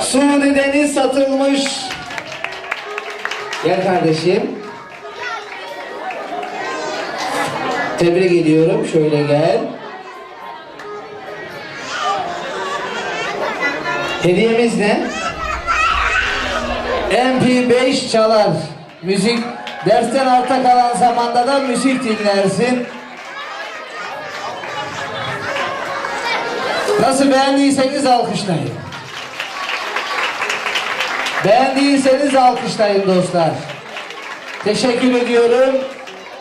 Suudi Deniz satılmış. Gel kardeşim. Tebrik ediyorum. Şöyle gel. Hediyemiz ne? MP5 çalar. Müzik dersten arta kalan zamanda da müzik dinlersin. Nasıl beğendiyseniz alkışlayın. Beğendiyseniz alkışlayın dostlar. Teşekkür ediyorum.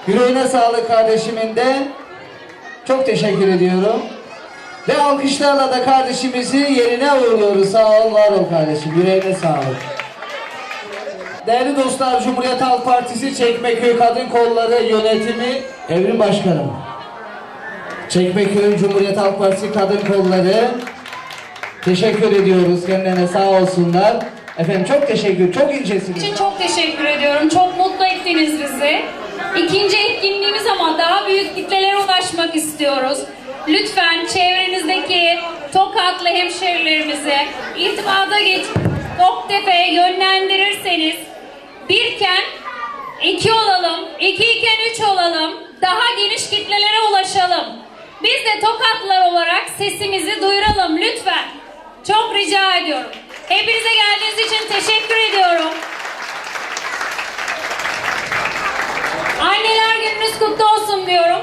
Yüreğine sağlık kardeşimin de. Çok teşekkür ediyorum. Ve alkışlarla da kardeşimizi yerine uğurluyoruz. Sağ ol, var ol kardeşim. Yüreğine sağlık. Değerli dostlar, Cumhuriyet Halk Partisi Çekmeköy Kadın Kolları Yönetimi Evrim Başkanım. Çekmeköy Cumhuriyet Halk Partisi Kadın Kolları Teşekkür ediyoruz. Kendilerine sağ olsunlar. Efendim çok teşekkür, çok incesiniz. için çok teşekkür ediyorum. Çok mutlu ettiniz bizi. İkinci etkinliğimiz ama daha büyük kitlelere ulaşmak istiyoruz. Lütfen çevrenizdeki Tokatlı hemşerilerimize irtibata geç Toktepe'ye yönlendirirseniz birken iki olalım, ikiyken üç olalım, daha geniş kitlelere ulaşalım. Biz de Tokatlılar olarak sesimizi duyuralım lütfen. Çok rica ediyorum. Hepinize geldiğiniz için teşekkür ediyorum. Anneler gününüz kutlu olsun diyorum.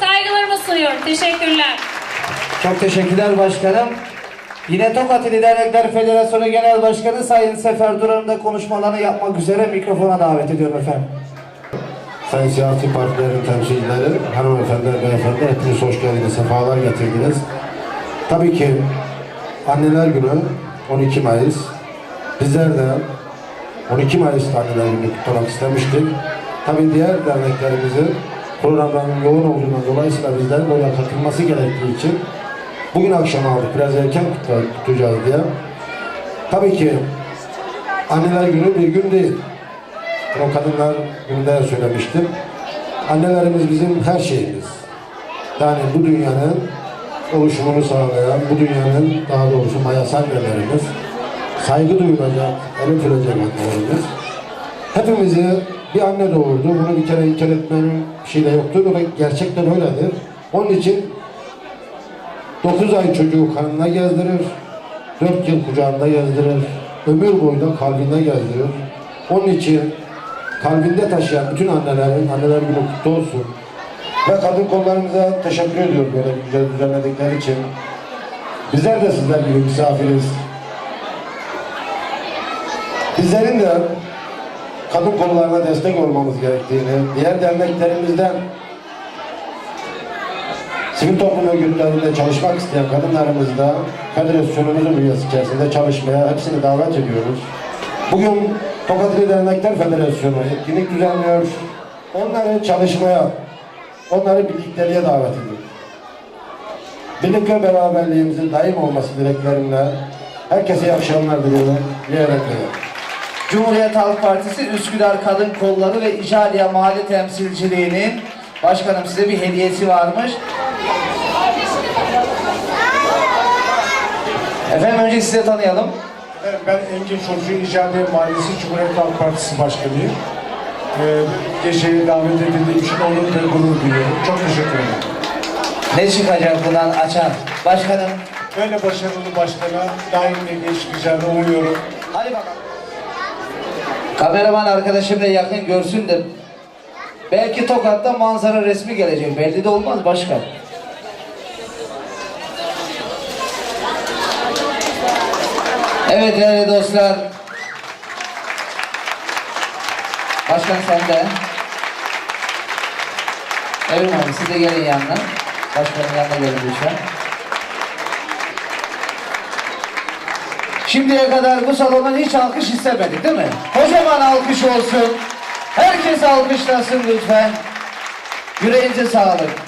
Saygılarımı sunuyorum. Teşekkürler. Çok teşekkürler başkanım. Yine Tokat İli Dernekler Federasyonu Genel Başkanı Sayın Sefer Duran'ı da konuşmalarını yapmak üzere mikrofona davet ediyorum efendim. Sayın siyasi partilerin temsilcileri, hanımefendiler, beyefendi hepiniz hoş geldiniz, sefalar getirdiniz. Tabii ki Anneler Günü 12 Mayıs. Bizler de 12 Mayıs'ta Anneler Günü kutlamak istemiştik. Tabii diğer derneklerimizin programların yoğun olduğundan dolayısıyla bizlerin oraya katılması gerektiği için bugün akşam aldık, biraz erken kutlayacağız diye. Tabii ki Anneler Günü bir gün değil. O kadınlar günde söylemiştim. Annelerimiz bizim her şeyimiz. Yani bu dünyanın oluşumunu sağlayan, bu dünyanın daha doğrusu mayasal annelerimiz, saygı duyulacak, el öpülecek annelerimiz. Hepimizi bir anne doğurdu. Bunu bir kere inkar etmenin bir şey de yoktur. O gerçekten öyledir. Onun için 9 ay çocuğu karnına gezdirir, 4 yıl kucağında gezdirir, ömür boyu da kalbinde gezdirir. Onun için kalbinde taşıyan bütün annelerin anneler günü kutlu olsun. Ve kadın kollarımıza teşekkür ediyorum böyle güzel düzenledikleri için. Bizler de sizler gibi misafiriz. Bizlerin de kadın kollarına destek olmamız gerektiğini, diğer derneklerimizden sivil toplum örgütlerinde çalışmak isteyen kadınlarımız da federasyonumuzun üyesi içerisinde çalışmaya hepsini davet ediyoruz. Bugün Tokat İl Dernekler Federasyonu etkinlik düzenliyor. Onları çalışmaya, onları birlikteliğe davet ediyor. Birlik ve beraberliğimizin daim olması dileklerimle herkese iyi akşamlar diliyorum. Cumhuriyet Halk Partisi Üsküdar Kadın Kolları ve İcaliye Mahalle Temsilciliği'nin başkanım size bir hediyesi varmış. Efendim önce size tanıyalım. Ben Engin Çolcu İcadiye Mahallesi Cumhuriyet Halk Partisi Başkanıyım. Ee, geceye davet edildiğim için onur ve gurur duyuyorum. Çok teşekkür ederim. Ne çıkacak bundan açar? Başkanım. Böyle başarılı başkana daim ve geçmeyeceğine umuyorum. Hadi bakalım. Kameraman arkadaşım da yakın görsün de belki Tokat'ta manzara resmi gelecek. Belli de olmaz başkan. Evet değerli dostlar. Başkan sen de. Evrim abi siz de gelin yanına. Başkanın yanına gelin lütfen. Şimdiye kadar bu salondan hiç alkış istemedik değil mi? Kocaman alkış olsun. Herkes alkışlasın lütfen. Yüreğinize sağlık.